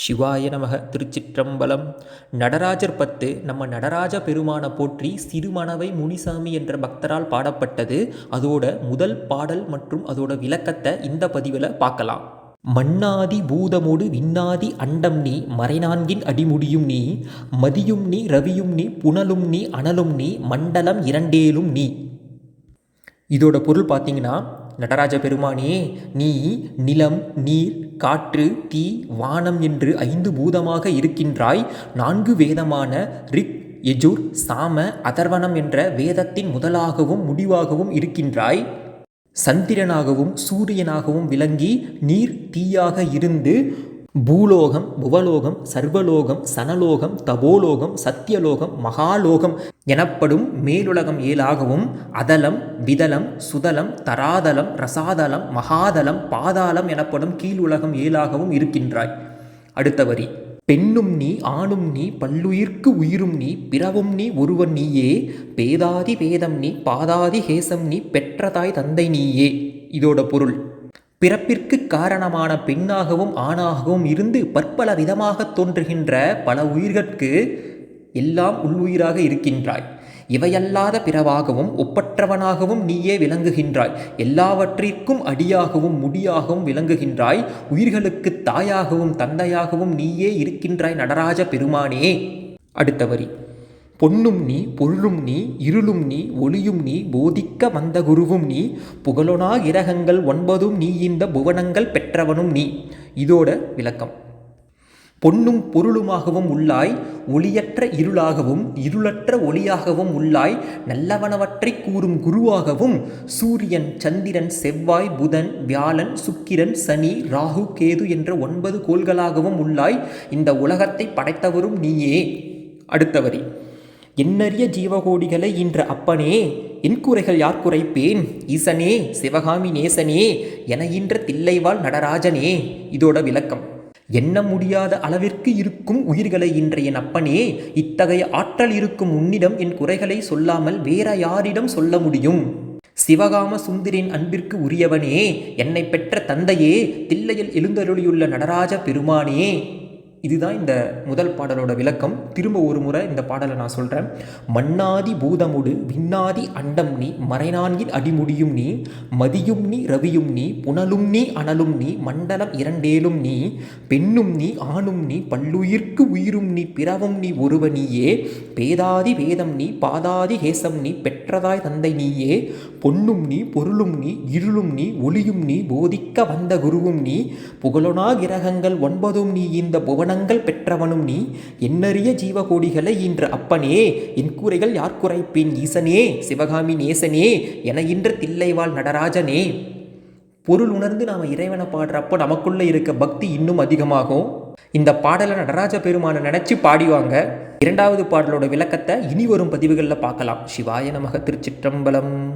சிவாய நமக திருச்சிற்றம்பலம். நடராஜர் பத்து நம்ம நடராஜ பெருமான போற்றி சிறுமணவை முனிசாமி என்ற பக்தரால் பாடப்பட்டது. அதோட முதல் பாடல் மற்றும் அதோட விளக்கத்தை இந்த பதிவில் பார்க்கலாம். மண்ணாதி பூதமோடு விண்ணாதி அண்டம் நீ மறைநான்கின் அடிமுடியும் நீ மதியும் நீ ரவியும் நீ புனலும் நீ அனலும் நீ மண்டலம் இரண்டேலும் நீ. இதோட பொருள் பார்த்தீங்கன்னா நடராஜ பெருமானே நீ நிலம் நீர் காற்று தீ வானம் என்று ஐந்து பூதமாக இருக்கின்றாய். நான்கு வேதமான ரிக் எஜூர் சாம அதர்வனம் என்ற வேதத்தின் முதலாகவும் முடிவாகவும் இருக்கின்றாய். சந்திரனாகவும் சூரியனாகவும் விளங்கி நீர் தீயாக இருந்து பூலோகம் புவலோகம் சர்வலோகம் சனலோகம் தபோலோகம் சத்தியலோகம் மகாலோகம் எனப்படும் மேலுலகம் ஏழாகவும் அதலம் விதலம் சுதலம் தராதலம் ரசாதலம் மகாதலம் பாதாளம் எனப்படும் கீழுலகம் ஏழாகவும் இருக்கின்றாய். அடுத்த வரி. பெண்ணும் நீ ஆணும் நீ பல்லுயிர்க்கு உயிரும் நீ பிறவும் நீ ஒருவன் நீயே பேதாதி வேதம் நீ பாதாதி ஹேசம் நீ பெற்றதாய் தந்தை நீயே. இதோட பொருள். பிறப்பிற்கு காரணமான பெண்ணாகவும் ஆணாகவும் இருந்து பற்பல விதமாக தோன்றுகின்ற பல உயிர்கட்கு எல்லாம் உள்ளுயிராக இருக்கின்றாய். இவையல்லாத பிறவாகவும் ஒப்பற்றவனாகவும் நீயே விளங்குகின்றாய். எல்லாவற்றிற்கும் அடியாகவும் முடியாகவும் விளங்குகின்றாய். உயிர்களுக்கு தாயாகவும் தந்தையாகவும் நீயே இருக்கின்றாய் நடராஜ பெருமானே. அடுத்த வரி. பொன்னும் நீ பொருளும் நீ இருளும் நீ ஒளியும் நீ போதிக்க வந்த குருவும் நீ புகழொனா இரகங்கள் ஒன்பதும் நீ இந்த புவனங்கள் பெற்றவனும் நீ. இதோட விளக்கம். பொன்னும் பொருளுமாகவும் உள்ளாய் ஒளியற்ற இருளாகவும் இருளற்ற ஒளியாகவும் உள்ளாய் நல்லவனவற்றை கூறும் குருவாகவும் சூரியன் சந்திரன் செவ்வாய் புதன் வியாழன் சுக்கிரன் சனி ராகு கேது என்ற ஒன்பது கோள்களாகவும் உள்ளாய் இந்த உலகத்தை படைத்தவரும் நீயே. அடுத்த வரி. எண்ணறிய ஜீவகோடிகளை இன்ற அப்பனே என் குறைகள் யார் குறைப்பேன்? ஈசனே சிவகாமி நேசனே என இன்ற தில்லைவாள் நடராஜனே இதோட விளக்கம். எண்ண முடியாத அளவிற்கு இருக்கும் உயிர்களை இன்ற என் அப்பனே இத்தகைய ஆற்றல் இருக்கும் உன்னிடம் என் குறைகளை சொல்லாமல் வேற யாரிடம் சொல்ல முடியும்? சிவகாம சுந்தரின் அன்பிற்கு உரியவனே என்னை பெற்ற தந்தையே தில்லையில் எழுந்தருளியுள்ள நடராஜ பெருமானே. இதுதான் இந்த முதல் பாடலோட விளக்கம். திரும்ப ஒரு முறை இந்த பாடலை நான் சொல்கிறேன் மண்ணாதி பூதமுடு விண்ணாதி அண்டம் நீ மறைநான்கின் அடிமுடியும் நீ மதியும் நீ ரவியும் நீ புனலும் நீ அனலும் நீ மண்டலம் இரண்டேலும் நீ பெண்ணும் நீ ஆணும் நீ பல்லுயிர்க்கு உயிரும் நீ பிறவும் நீ ஒருவ நீயே பேதாதி வேதம் நீ பாதாதி ஹேசம் நீ பெற்றதாய் தந்தை நீயே பொன்னும் நீ பொருளும் நீ இருளும் நீ ஒளியும் நீ போதிக்க வந்த குருவும் நீ புகழொனா கிரகங்கள் ஒன்பதும் நீ இந்த குணங்கள் பெற்றவனும் நீ. என்னறிய ஜீவகோடிகளை இன்று அப்பனே. என் கூரைகள் யார் குறைப்பின் ஈசனே. சிவகாமி நேசனே. என இன்று தில்லைவாள் நடராஜனே. பொருள் உணர்ந்து நாம் இறைவனை பாடுறப்போ நமக்குள்ளே இருக்க பக்தி இன்னும் அதிகமாகும். இந்த பாடலை நடராஜ பெருமானை நினச்சி பாடிவாங்க. இரண்டாவது பாடலோட விளக்கத்தை இனி வரும் பதிவுகளில் பார்க்கலாம். சிவாய நமக திருச்சிற்றம்பலம்.